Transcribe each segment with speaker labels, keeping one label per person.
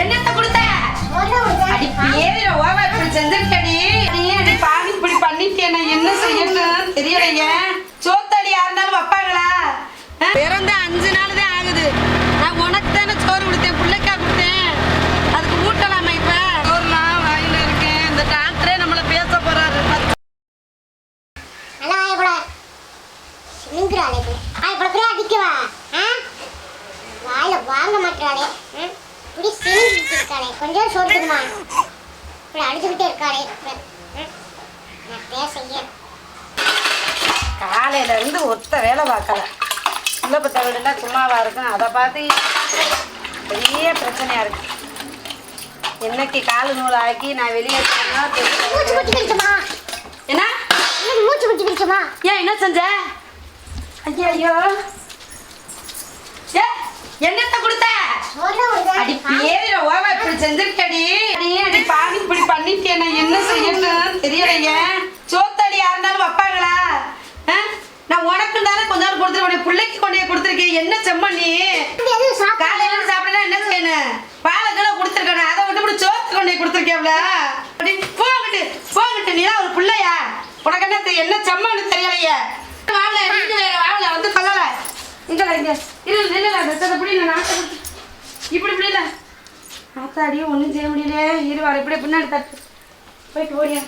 Speaker 1: என்னத்த கொடுத்த? அடி பேரில ஓவா இப்படி செஞ்சிருக்கடி நீ. அடி பாதி இப்படி பண்ணிட்டே நான் என்ன செய்யணும் தெரியலையே. சோத்தடி யார் இருந்தாலும் வைப்பாங்களா? பிறந்த அஞ்சு நாள் தான் ஆகுது. நான் உனக்கு தானே சோறு கொடுத்தேன் பிள்ளைக்கா கொடுத்தேன். அதுக்கு ஊட்டலாமா இப்ப? சோறுலாம் வாயில இருக்கேன் இந்த டாக்டரே நம்மள பேச போறாரு.
Speaker 2: வாயில வாங்க மாட்டாளே இருக்காளே. கொஞ்சம் சோத்துக்குமா? இப்படி அடிச்சுக்கிட்டே இருக்காளே. நான் பேச ஏன்
Speaker 1: காலையில இருந்து ஒத்த வேலை பார்க்கல. உள்ள பத்த வீடுலாம் சும்மாவா இருக்கும் அதை பார்த்து பெரிய பிரச்சனையா இருக்கு. என்னைக்கு காலு நூல் ஆக்கி நான் வெளியே போனா என்ன?
Speaker 2: மூச்சு முட்டி பிடிச்சுமா?
Speaker 1: ஏன் என்ன செஞ்ச? ஐயோ ஐயோ ஏ, என்னத்த கொடுத்த
Speaker 2: சோறு ஒரு
Speaker 1: அடி பேரில ஓவா இப்படி செஞ்சிருக்கடி நீ அடி பாதி இப்படி பண்ணிட்டே நான் என்ன செய்யணும் தெரியலையே. சோத்தடி யார் இருந்தாலும் வைப்பாங்களா? நான் உனக்கு தானே கொஞ்ச நாள் கொடுத்துருக்கேன் உன்னை பிள்ளைக்கு கொண்டு கொடுத்துருக்கேன். என்ன செம்ம நீ?
Speaker 2: எதுவும்
Speaker 1: காலையில இருந்து என்ன செய்யணும் பாலை கிலோ கொடுத்துருக்கேன்? அதை விட்டு இப்படி சோத்து கொண்டு போய் கொடுத்துருக்கேன்ல அப்படி போகிட்டு போகிட்டு நீ தான் ஒரு பிள்ளையா? உனக்கு என்ன என்ன செம்மன்னு தெரியலையே. வாழ நீங்க வந்து சொல்லல இங்க இங்க. இல்ல இல்ல அந்த புடி நான் நாட்டை கொடுத்து இப்படி இப்படி இல்ல ஆத்தாடியும் ஒன்றும் செய்ய முடியல இரு இப்படியே பின்னாடி தட்டு. போயிட்டு ஓடியா.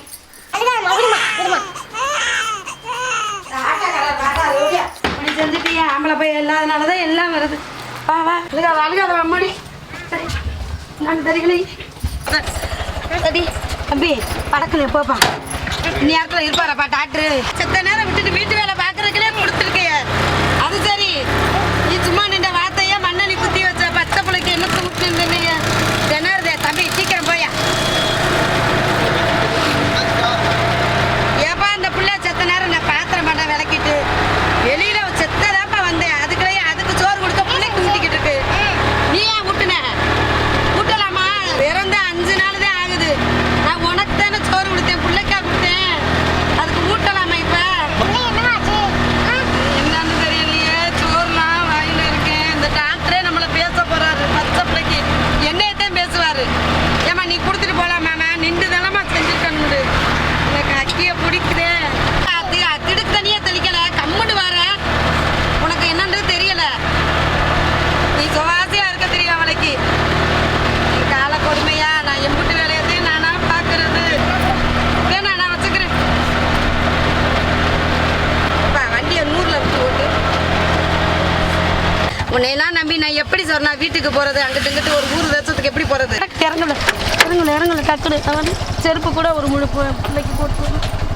Speaker 2: அதுதான் விடுமா விடுமா
Speaker 1: அப்படி செஞ்சுட்டியா ஆம்பளை போய் இல்லாதனால தான் எல்லாம் வருது. வா வா. அழுகாத அழுகாத அம்மாடி சரி. நான் தெரியலை சரி தம்பி படக்குல போப்பா. நீ இடத்துல இருப்பாரப்பா டாக்டரு. செத்த நேரம் விட்டுட்டு வீட்டு வேலை பார்க்கறதுக்குனே கொடுத்துருக்கைய அது சரி நீ சும்மா நின்ற வார்த்தைய மண்ணெண்ணி குத்தி வச்ச பச்சை பிள்ளைக்கு என்ன தூக்கி நின்னீங்க திணறுதே தம்பி சீக்கிரம் போயா ஏப்பா அந்த புள்ள செத்த நேரம் நான் பாத்திரம் பண்ண விளக்கிட்டு வெளியில செத்ததாப்பா வந்தேன் அதுக்குள்ளே அதுக்கு சோறு கொடுக்க பிள்ளைக்கு ஊட்டிக்கிட்டு இருக்கு நீ ஏன் ஊட்டுன ஊட்டலாமா பிறந்த அஞ்சு நாள் தான் ஆகுது நான் உனக்கு தானே சோறு கொடுத்தேன் பிள்ளைக்கா கொடுத்தேன் அதுக்கு ஊட்டலாமா இப்ப
Speaker 2: என்ன என்னமாச்சு ஆ
Speaker 1: என்னன்னு தெரியலையே சோறுலாம் வாயில இருக்கேன் இந்த டாக்டரே நம்மள பேச போறாரு பச்சை பிள்ளைக்கு என்னையத்தான் பேசுவாரு ஏமா நீ கொடுத்துட்டு போலாமா நின்று தானமா செஞ்சுருக்கணும் எனக்கு அக்கிய பிடிக்குதே அது திடுக்கு தனியா தெளிக்கல கம்முன்னு வர உனக்கு என்னன்றது தெரியல நீ சுவாசியா இருக்க தெரியும் அவளைக்கு நீ கால கொடுமையா நான் எம்புட்டு வேலையத்தையும் நானா பாக்குறது வேணா நான் வச்சுக்கிறேன் அப்பா, வண்டியை நூறுல விட்டு ஓட்டு உன்னையெல்லாம் நம்பி நான் எப்படி சொன்னா வீட்டுக்கு போறது? அங்கிட்டு இங்கிட்டு ஒரு ஊர் தேசத்துக்கு எப்படி போறது? இறங்கல இறங்கல இறங்கல டக்குனு. அதாவது செருப்பு கூட ஒரு முழு பிள்ளைக்கு போட்டு